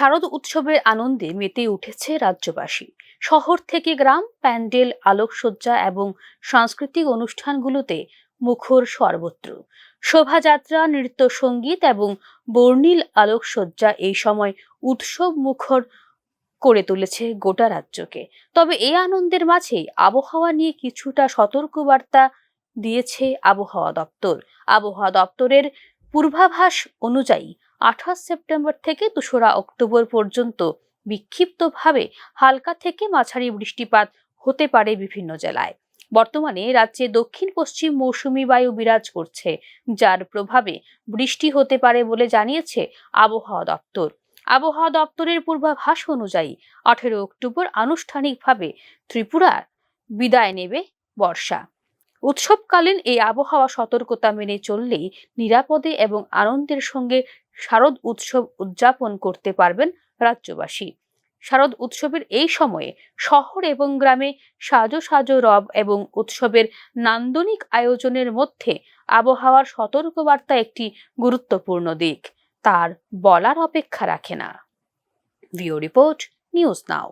শারদ উৎসবের আনন্দে মেতে উঠেছে রাজ্যবাসী। শহর থেকে গ্রাম, প্যান্ডেল, আলোকসজ্জা এবং সাংস্কৃতিক অনুষ্ঠানগুলোতে মুখর সর্বত্র। শোভাযাত্রা নৃত্য সংগীত এবং বর্ণিল আলোকসজ্জা এই সময় উৎসব মুখর করে তুলেছে গোটা রাজ্যকে। তবে এই আনন্দের মাঝেই আবহাওয়া নিয়ে কিছুটা সতর্কবার্তা দিয়েছে আবহাওয়া দপ্তর। আবহাওয়া দপ্তরের পূর্বাভাস অনুযায়ী আঠাশ সেপ্টেম্বর থেকে দোসরা অক্টোবর পর্যন্ত বিক্ষিপ্তভাবে হালকা থেকে মাঝারি বৃষ্টিপাত হতে পারে বিভিন্ন জেলায়। বর্তমানে রাজ্যে দক্ষিণ পশ্চিম মৌসুমী বায়ু বিরাজ করছে, যার প্রভাবে বৃষ্টি হতে পারে বলে জানিয়েছে আবহাওয়া দপ্তর। আবহাওয়া দপ্তরের পূর্বাভাস অনুযায়ী আঠেরো অক্টোবর আনুষ্ঠানিকভাবে ত্রিপুরার বিদায় নেবে বর্ষা। উৎসবকালীন এই আবহাওয়া সতর্কতা মেনে চললেই নিরাপদে এবং আনন্দের সঙ্গে শারদ উৎসব উদযাপন করতে পারবেন রাজ্যবাসী। শারদ উৎসবের এই সময়ে শহর এবং গ্রামে সাজো সাজো রব এবং উৎসবের নান্দনিক আয়োজনের মধ্যে আবহাওয়ার সতর্কবার্তা একটি গুরুত্বপূর্ণ দিক। তার বলার অপেক্ষা রাখে না। ভিও রিপোর্ট, নিউজ নাও।